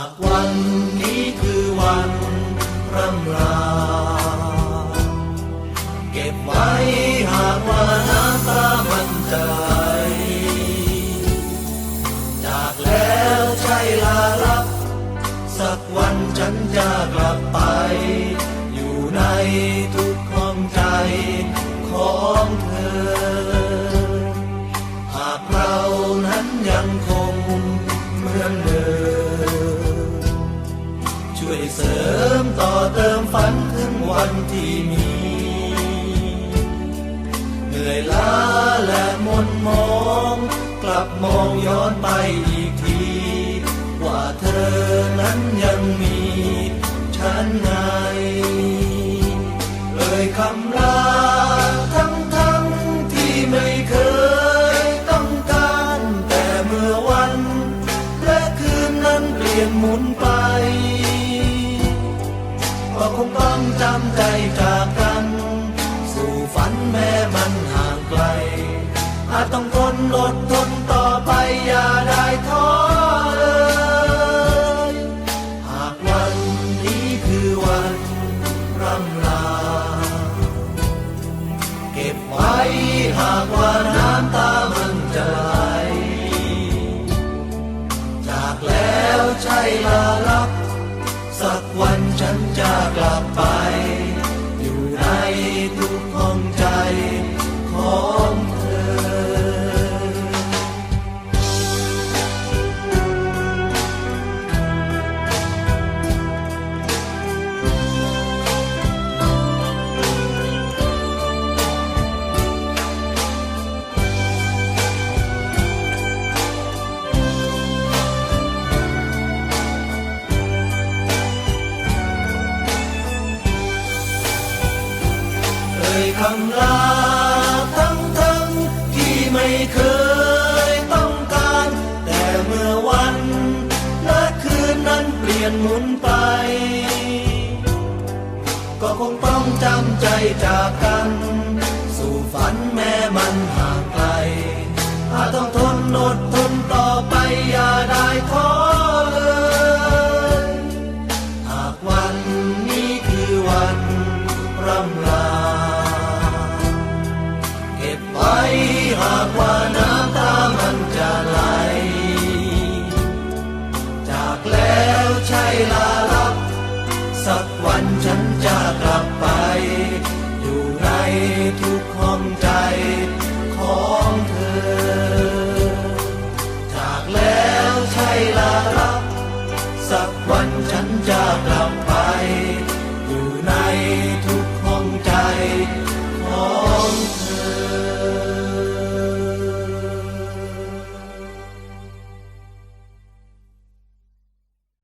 ากวันนี้คือวันร่ำลา เก็บไว้หากว่าน้ำตามันใจจากแล้วใช่ลาลับ สักวันฉันจะกลับไป วยเสริมต่อเติมฝันถึงวันที่มี เหนื่อยล้าและมนมอง กลับมองย้อนไปอีกที ว่าเธอนั้นยังมี ฉันไง เลยคำลา จำใจจากกัน สู่ฝันแม้มันห่างไกล อาจต้องทนอดทนต่อไปอย่าได้ท้อเลยหากวันนี้คือวันร่ำลา เก็บไว้หากว่าน้ำตามันจะไหลจากแล้วใช่ลา จะกลับไป คำลาทั้งทั้งที่ไม่เคยต้องการ แต่เมื่อวันและคืนนั้นเปลี่ยนหมุนไป ก็คงต้องจำใจจากกัน สู่ฝันแม้มันห่างไกลอาจต้องทนอดทนต่อไปอย่า แล้วใช่ลา